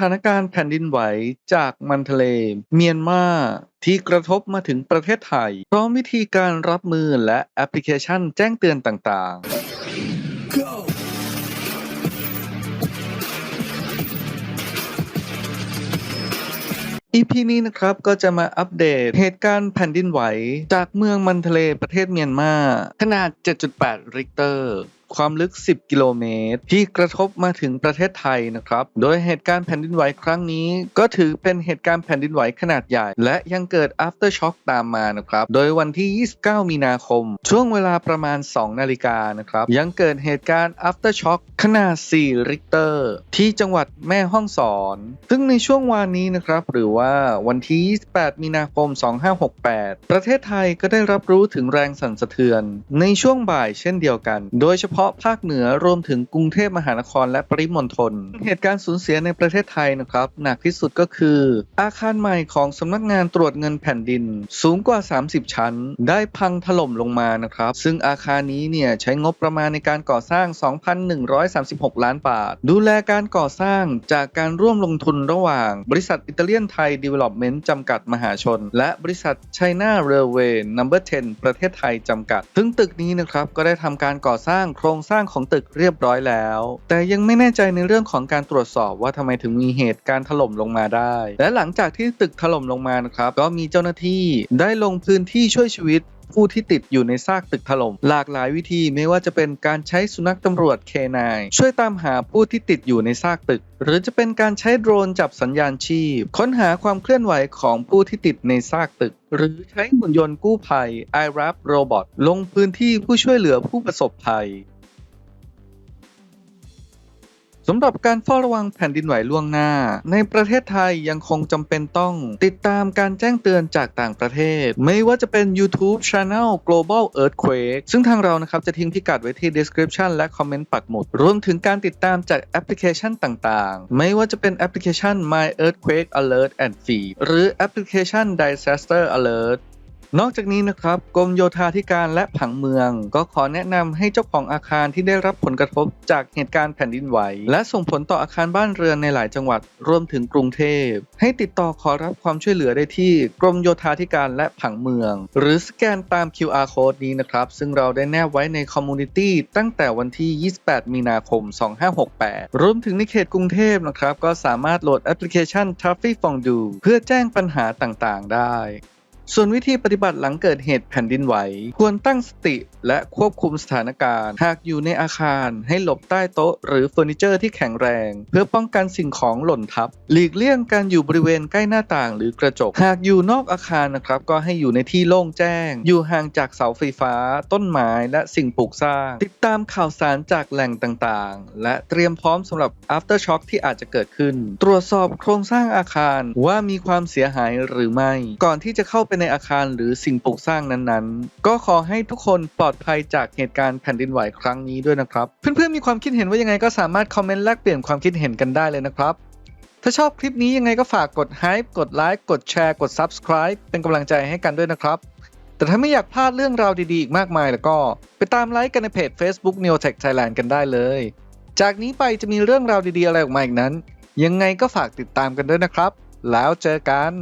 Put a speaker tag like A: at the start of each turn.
A: ถานการณ์แผ่นดินไหวจากมันทะเล เมียนมาที่กระทบมาถึงประเทศไทย พร้อมวิธีการรับมือและแอปพลิเคชันแจ้งเตือนต่างๆ EP นี้นะครับก็จะมาอัปเดตเหตุการณ์แผ่นดินไหว จากเมืองมันทะเลประเทศเมียนมา ขนาด 7.8 ริกเตอร์ ความลึก 10 กิโลเมตร ที่กระทบมาถึงประเทศไทยนะครับ โดยเหตุการณ์แผ่นดินไหวครั้งนี้ ก็ถือเป็นเหตุการณ์แผ่นดินไหวขนาดใหญ่ และยังเกิด after shock ตามมานะครับ โดยวันที่ 29 มีนาคม ช่วงเวลาประมาณ 2 นาฬิกานะครับ ยังเกิดเหตุการณ์ after shock ขนาด 4 ริกเตอร์ ที่จังหวัดแม่ฮ่องสอน ซึ่งในช่วงวานนี้นะครับ หรือว่าวันที่ 28 มีนาคม 2568 ประเทศไทยก็ได้รับรู้ถึงแรงสั่นสะเทือน ในช่วงบ่ายเช่นเดียวกัน โดยเฉพาะาะภาคเหนือรวมถึงกรุงเทพมหานครและปริมณฑล เหตุการณ์สูญเสียในประเทศไทยนะครับ หนักที่สุดก็คือ อาคารใหม่ของสำนักงานตรวจเงินแผ่นดิน สูงกว่า 30 ชั้น ได้พังถล่มลงมานะครับ ซึ่งอาคารนี้เนี่ยใช้งบประมาณในการก่อสร้าง 2,136 ล้านบาท ดูแลการก่อสร้างจากการร่วมลงทุนระหว่าง บริษัทอิตาเลียนไทย Development จำกัดมหาชน และบริษัท China Railway Number 10 ประเทศไทยจำกัด ซึ่งตึกนี้นะครับก็ได้ทำการก่อสร้างโครงงสร้างของตึกเรียบร้อยแล้ว แต่ยังไม่แน่ใจในเรื่องของการตรวจสอบว่าทำไมถึงมีเหตุการณ์ถล่มลงมาได้ และหลังจากที่ตึกถล่มลงมานะครับก็มีเจ้าหน้าที่ได้ลงพื้นที่ช่วยชีวิตผู้ที่ติดอยู่ในซากตึกถล่มหลากหลายวิธีไม่ว่าจะเป็นการใช้สุนัขตำรวจเคนายช่วยตามหาผู้ที่ติดอยู่ในซากตึก หรือจะเป็นการใช้โดรนจับสัญญาณชีพ ค้นหาความเคลื่อนไหวของผู้ที่ติดในซากตึก หรือใช้หุ่นยนต์กู้ภัย iRap Robot ลงพื้นที่ผู้ช่วยเหลือผู้ประสบภัย สำหรับการเฝ้าระวังแผ่นดินไหวล่วงหน้า ในประเทศไทยยังคงจำเป็นต้อง ติดตามการแจ้งเตือนจากต่างประเทศ ไม่ว่าจะเป็น YouTube Channel Global Earthquake ซึ่งทางเรานะครับจะทิ้งพิกัดไว้ที่ description และคอมเมนต์ปักหมุด รวมถึงการติดตามจากแอปพลิเคชันต่างๆ ไม่ว่าจะเป็นแอปพลิเคชัน My Earthquake Alert and Feed หรือแอปพลิเคชัน Disaster Alert นอกจากนี้นะครับกรมโยธาธิการและผังเมือง ก็ขอแนะนำให้เจ้าของอาคารที่ได้รับผลกระทบจากเหตุการณ์แผ่นดินไหว และส่งผลต่ออาคารบ้านเรือนในหลายจังหวัดรวมถึงกรุงเทพ ให้ติดต่อขอรับความช่วยเหลือได้ที่กรมโยธาธิการและผังเมือง หรือสแกนตาม QR code นี้นะครับ ซึ่งเราได้แนบไว้ในคอมมูนิตี้ตั้งแต่วันที่ 28 มีนาคม 2568 รวมถึงในเขตกรุงเทพนะครับก็สามารถโหลดแอปพลิเคชัน Traffic Fondue เพื่อแจ้งปัญหาต่างๆ ได้ ส่วนวิธีปฏิบัติหลังเกิดเหตุแผ่นดินไหว ควรตั้งสติและควบคุมสถานการณ์ หากอยู่ในอาคารให้หลบใต้โต๊ะ หรือเฟอร์นิเจอร์ที่แข็งแรง เพื่อป้องกันสิ่งของหล่นทับ หลีกเลี่ยงการอยู่บริเวณใกล้หน้าต่างหรือกระจก หากอยู่นอกอาคารนะครับ ก็ให้อยู่ในที่โล่งแจ้ง อยู่ห่างจากเสาไฟฟ้า ต้นไม้และสิ่งปลูกสร้าง ติดตามข่าวสารจากแหล่งต่างๆ และเตรียมพร้อมสำหรับ after shock ที่อาจจะเกิดขึ้น ตรวจสอบโครงสร้างอาคารว่ามีความเสียหายหรือไม่ ก่อนที่จะเข้าไปในอาคารหรือสิ่งปลูกสร้างนั้นๆ ก็ขอให้ทุกคนปลอดภัยจากเหตุการณ์แผ่นดินไหวครั้งนี้ด้วยนะครับ เพื่อนๆมีความคิดเห็นว่ายังไงก็สามารถคอมเมนต์แลกเปลี่ยนความคิดเห็นกันได้เลยนะครับ ถ้าชอบคลิปนี้ยังไงก็ฝากกดไลค์กดไลค์กดแชร์กด Subscribe เป็นกำลังใจให้กันด้วยนะครับ แต่ถ้าไม่อยากพลาดเรื่องราวดีๆอีกมากมายแล้วก็ ไปตามไลค์กันในเพจ Facebook Neotech Thailand กันได้เลย จากนี้ไปจะมีเรื่องราวดีๆอะไรออกมาอีกนั้น ยังไงก็ฝากติดตามกันด้วยนะครับ แล้วเจอกัน